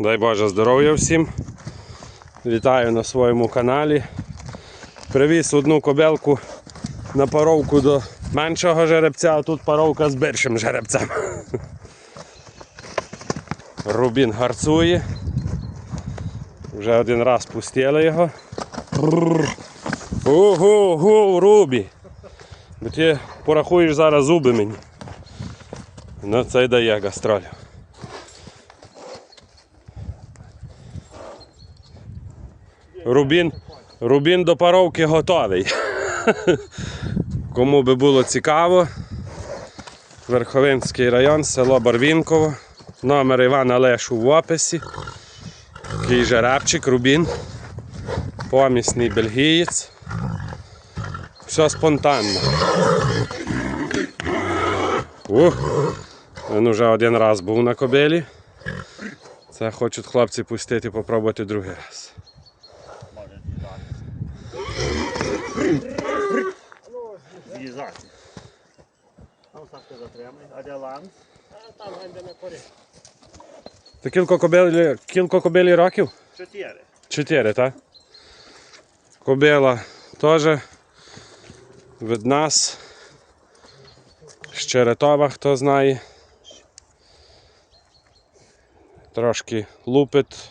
Дай Боже здоров'я всім. Вітаю на своєму каналі. Привіз одну кобелку на паровку до меншого жеребця, а тут паровка з більшим жеребцем. Рубін гарцує. Вже один раз пустили його. Ого, ого, Рубі. Бо ти порахуєш зараз зуби мені. Ну це й дає гастролю. Рубін, Рубін до паровки готовий. Кому би було цікаво, Верховинський район, село Барвінково, номер Івана Лешу в описі. Такий жеребчик, Рубін, помісний бельгієць. Все спонтанно. Ух, він уже один раз був на кобилі. Це хочуть хлопці пустити попробувати другий раз. З'їжджати. Ну, Сашка затримай. А де ланц? А там генде на корі. То кілько кобилі, кілько кобилі років? Чотири. Чотири, так? Кобила теж від нас. З Черетова, хто знає. Трошки лупить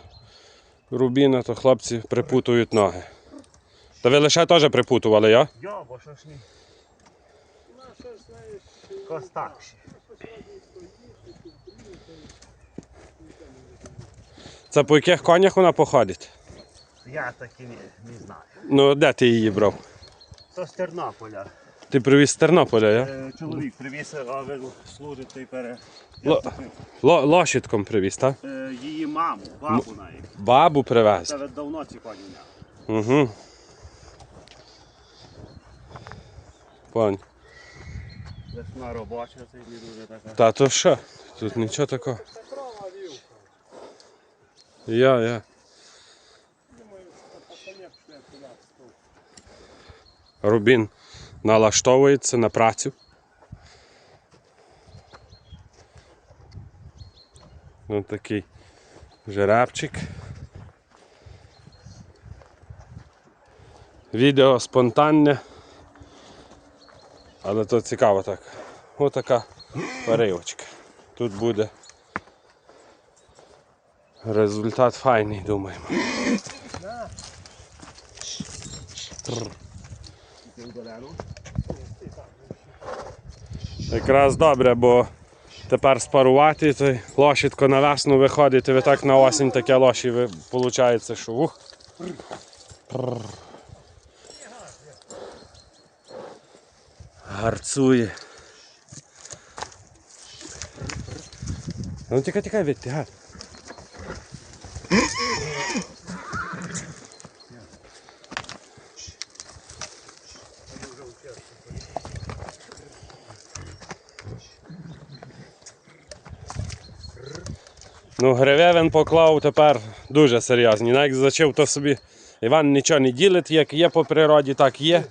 рубіна, то хлопці припутують ноги. Та ви лише теж припутували, я? Йо, бо що ж ні. Костакші. Це по яких конях вона походить? Я таки не, не знаю. Ну, де ти її брав? То з Тернополя. Ти привіз з Тернополя, я? Е, Чоловік привіз, а ви служите і пере. Ло- Ло- лошадком привіз, так? Е, Її маму, бабу навіть. Бабу привез. Це давно ці коні. Угу. Пань. Весна робоча, це не дуже така. Та то що? Тут нічого такого. Я, я. Рубін налаштовується на працю. Ось такий жеребчик. Відео спонтанне. Але то цікаво так. Ось така паривочка. Тут буде результат файний, думаємо. Якраз добре, бо тепер спарувати, то й на весну виходить, і ви так на осінь таке лоші виходить, що ух. Гарцує. Ну тікай, тікай, відти, гад. Ну, гриве він поклав тепер дуже серйозні. Навіть зачив то собі. Іван нічого не ділить, як є по природі, так є.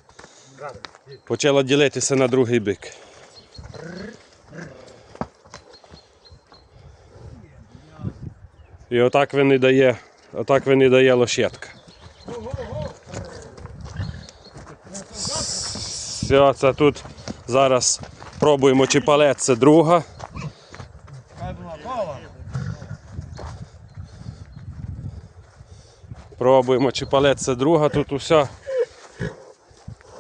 Почало ділитися на другий бик. І отак він і дає, отак він і дає лошадка. Все, це тут зараз пробуємо, чи палець це друга. Пробуємо, чи палець це друга, тут усе.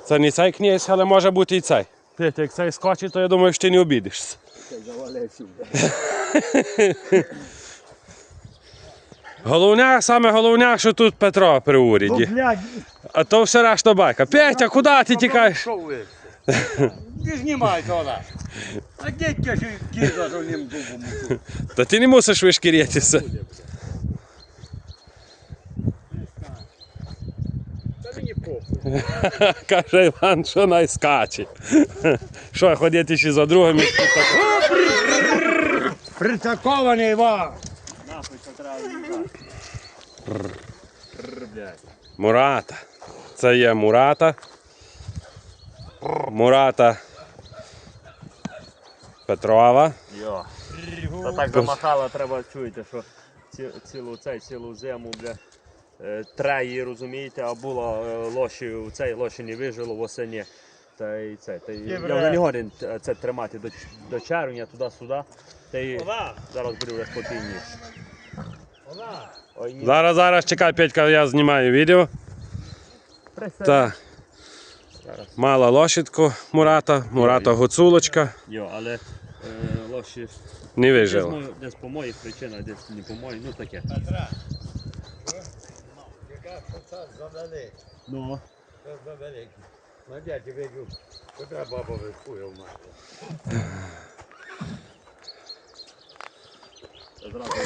Це не цей князь, але може бути і цей. Ти, як цей скочить, то я думаю, що ти не обідишся. Головне, саме головне, що тут Петро при уряді. А то все решта байка. Петя, куди ти тікаєш? ви? Не знімай тоді. А дядька ж кіза з одним зубом. Та ти не мусиш вишкірятися. Та мені похуй. Каже Іван, що найскаче. Що, ходити ще за другими? Притакований вам. Нахуй блядь. Мурата. Це є Мурата. Мурата Петрова. Йо. Та так замахала, треба чуєте, що цілу, цей, цілу зиму, бля, е, треї, розумієте, а було е, лоші, цей лоші не вижило в осені. Та й це, та й, я вже не годен е, це тримати до, до червня, туди-сюди. Та й зараз буде вже спокійніше. Ой, ні. Зараз, зараз, чекай, Петька, я знімаю відео. Зараз. мала лошадку Мурата, Мурата Гуцулочка, Йо, але е, лоші не десь, вижила. мо- десь по моїх причинах, десь не по моїх, ну таке. Петра. Яка це завели. Ну, Це завели. На дяді вигів. Баба вихує в мене.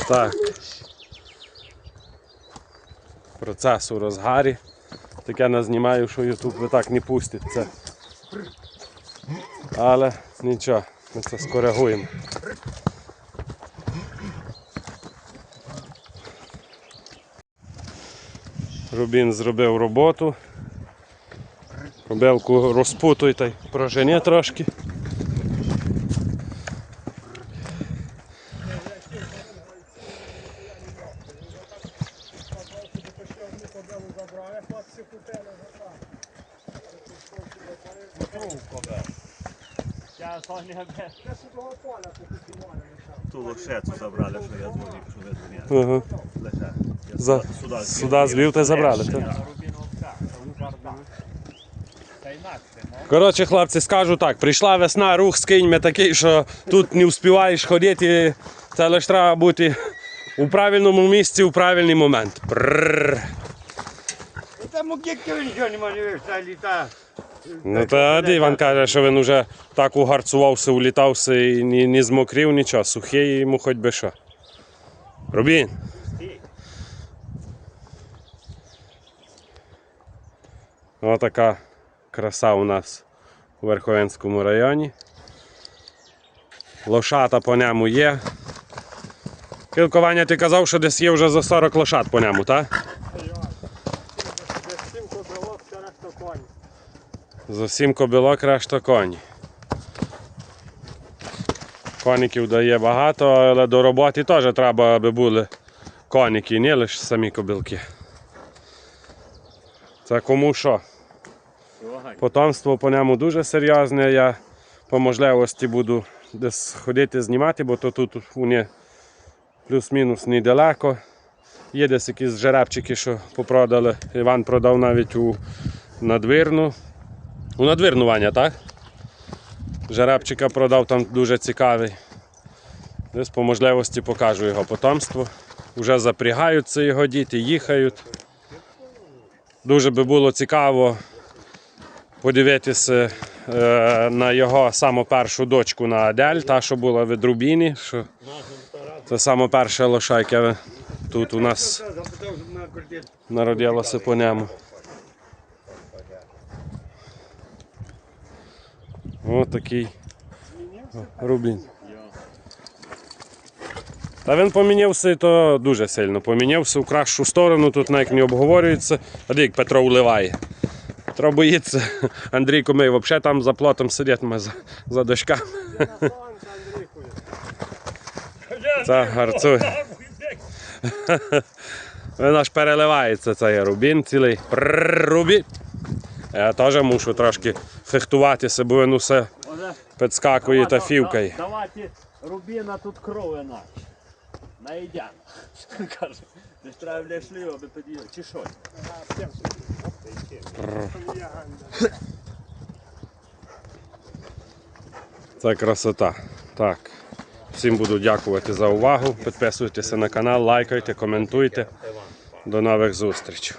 Так. Процес у розгарі. Таке не знімаю, що Ютуб ви так не пустить це. Але нічого, ми це скоригуємо. Рубін зробив роботу. Кобелку розпутуй та й прожене трошки. Ту лошецю забрали, що я зможу, що ви. Ага. Я За- сюди сюди звів та забрали, так? Коротше, хлопці, скажу так, прийшла весна, рух з кіньми такий, що тут не вспіваєш ходити, це лише треба бути у правильному місці у правильний момент. Прррр. Та мукітки він нічого не може вийшла літа. Ну та Іван каже, що він вже так угарцувався, улітався і не, не змокрів нічого, сухий йому хоч би що. Рубін. Отака краса у нас у Верховенському районі. Лошата по ньому є. Кілкування ти казав, що десь є вже за 40 лошад по ньому, так? За сім кобилок решта коні. Коників дає багато, але до роботи теж треба, аби були коніки, не лише самі кобилки. Це кому що. Потомство по ньому дуже серйозне. Я по можливості буду десь ходити знімати, бо то тут вони плюс-мінус недалеко. Є десь якісь жеребчики, що попродали. Іван продав навіть у надвірну. У надвірну Ваня, так? Жеребчика продав там дуже цікавий. Десь по можливості покажу його потомство. Уже запрягаються його діти, їхають. Дуже би було цікаво подивитися е, на його саму першу дочку на Адель, та, що була в Рубіні. Що це саме перше лоша, яке тут у нас народилося по ньому. Ось такий рублін. Та він помінявся і то дуже сильно. Помінявся в кращу сторону, тут навіть не обговорюється. А як Петро вливає. Петро боїться. Андрійко ми взагалі там за плотом сидять ми за, за дошками. Це гарцує. Він аж переливається цей рубін цілий. Рубін. Я теж мушу трошки фехтуватися, бо він усе підскакує та фівкає. Давайте рубіна тут крови наші. Найдян. Каже, десь треба для аби тоді. Чи що? Це красота. Так. Всім буду дякувати за увагу. Підписуйтеся на канал, лайкайте, коментуйте. До нових зустрічей.